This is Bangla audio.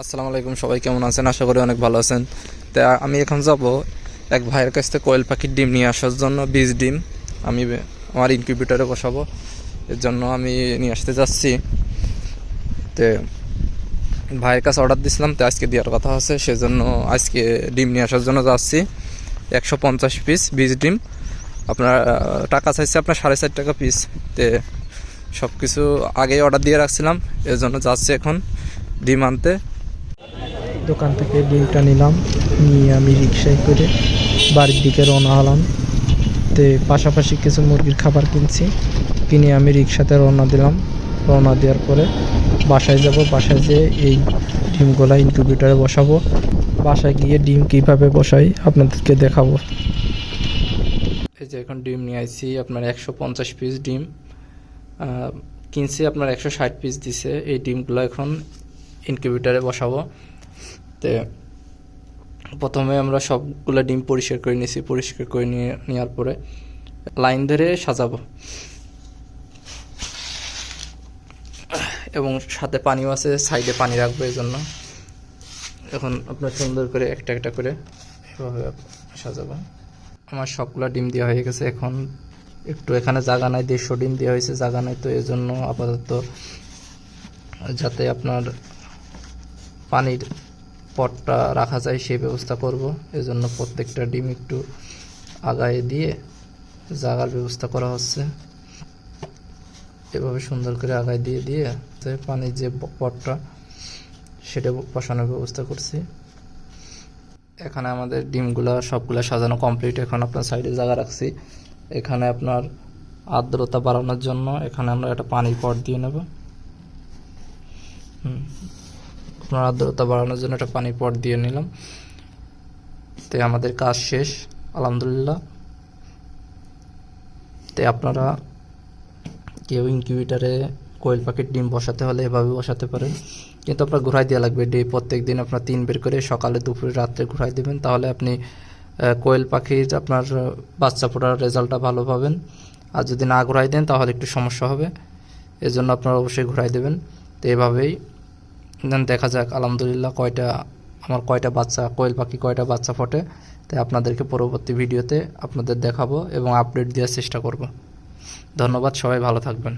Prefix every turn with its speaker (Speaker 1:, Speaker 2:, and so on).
Speaker 1: আসসালামু আলাইকুম, সবাই কেমন আছেন? আশা করি অনেক ভালো আছেন। তা আমি এখন যাব এক ভাইয়ের কাছ থেকে কোয়েল পাখির ডিম নিয়ে আসার জন্য, বীজ ডিম। আমি আমার ইনকিউবেটারে বসাবো। এর জন্য আমি নিয়ে আসতে যাচ্ছি। তো ভাইয়ের কাছে অর্ডার দিছিলাম, তো আজকে দেওয়ার কথা আছে, সেজন্য আজকে ডিম নিয়ে আসার জন্য যাচ্ছি। একশো পঞ্চাশ পিস বীজ ডিম। আপনার টাকা চাইছে আপনার সাড়ে চার টাকা পিস তে সব কিছু আগেই অর্ডার দিয়ে রাখছিলাম, এর জন্য যাচ্ছি এখন ডিম আনতে।
Speaker 2: দোকান থেকে ডিমটা নিলাম, নিয়ে আমি রিক্সায় করে বাড়ির দিকে রওনা হলাম। তে পাশাপাশি কিছু মুরগির খাবার কিনছি, কিনে আমি রিক্সাতে রওনা দিলাম। রওনা দেওয়ার পরে বাসায় যাব, বাসায় যেয়ে এই ডিমগুলা ইনকিউবেটারে বসাবো। বাসায় গিয়ে ডিম কীভাবে বসাই আপনাদেরকে দেখাবো।
Speaker 1: এই যে এখন ডিম নিয়ে আইছি, আপনার একশো পঞ্চাশ পিস ডিম। কিনছি আপনার একশো ষাট পিস দিছে। এই ডিমগুলো এখন ইনকিউবেটারে বসাবো। তো প্রথমে আমরা সবগুলো ডিম পরিষ্কার করে নিয়েছি, পরিষ্কার করে নিয়ে, নেওয়ার পরে লাইন ধরে সাজাবো। এবং সাথে পানিও আছে, সাইডে পানি রাখব এই জন্য এখন আপনার সুন্দর করে একটা একটা করে এভাবে সাজাবো। আমার সবগুলো ডিম দেওয়া হয়ে গেছে এখন। একটু এখানে জায়গা নাই, দেড়শো ডিম দেওয়া হয়েছে জায়গা নাই তো এই জন্য আপাতত যাতে আপনার পানির পটটা রাখা যায়, সেই ব্যবস্থা করব। এই জন্য প্রত্যেকটা ডিম একটু আগায় দিয়ে জাগার ব্যবস্থা করা হচ্ছে। এভাবে সুন্দর করে আগায় দিয়ে দিয়ে পানির যে পটটা, সেটা বসানোর ব্যবস্থা করছি। এখানে আমাদের ডিমগুলা সবগুলা সাজানো কমপ্লিট। এখন আপনার সাইডে জায়গা রাখছি। এখানে আপনার আর্দ্রতা বাড়ানোর জন্য এখানে আমরা একটা পানির পট দিয়ে নেব। হুম। আপনার আর্দ্রতা বাড়ানোর জন্য একটা পানির পট দিয়ে নিলাম। তো আমাদের কাজ শেষ, আলহামদুলিল্লাহ। তো আপনারা কেউ ইনকিউবেটারে কোয়েল পাখির ডিম বসাতে হলে এভাবে বসাতে পারেন। কিন্তু আপনার ঘুরাই দেওয়া লাগবে, ডে প্রত্যেক দিন আপনার তিন বের করে সকালে, দুপুরে, রাত্রে ঘুরাই দেবেন। তাহলে আপনি কোয়েল পাখির আপনার বাচ্চা ফোটার রেজাল্টটা ভালো পাবেন। আর যদি না ঘুরাই দেন তাহলে একটু সমস্যা হবে। এজন্য আপনারা অবশ্যই ঘুরাই দেবেন। তো এভাবেই দেখা যাক, আলহামদুলিল্লাহ কয়টা, আমার কয়টা বাচ্চা, কোয়েল পাখি কয়টা বাচ্চা ফোটে, তাই আপনাদেরকে পরবর্তী ভিডিওতে আপনাদের দেখাবো এবং আপডেট দেওয়ার চেষ্টা করব। ধন্যবাদ, সবাই ভালো থাকবেন।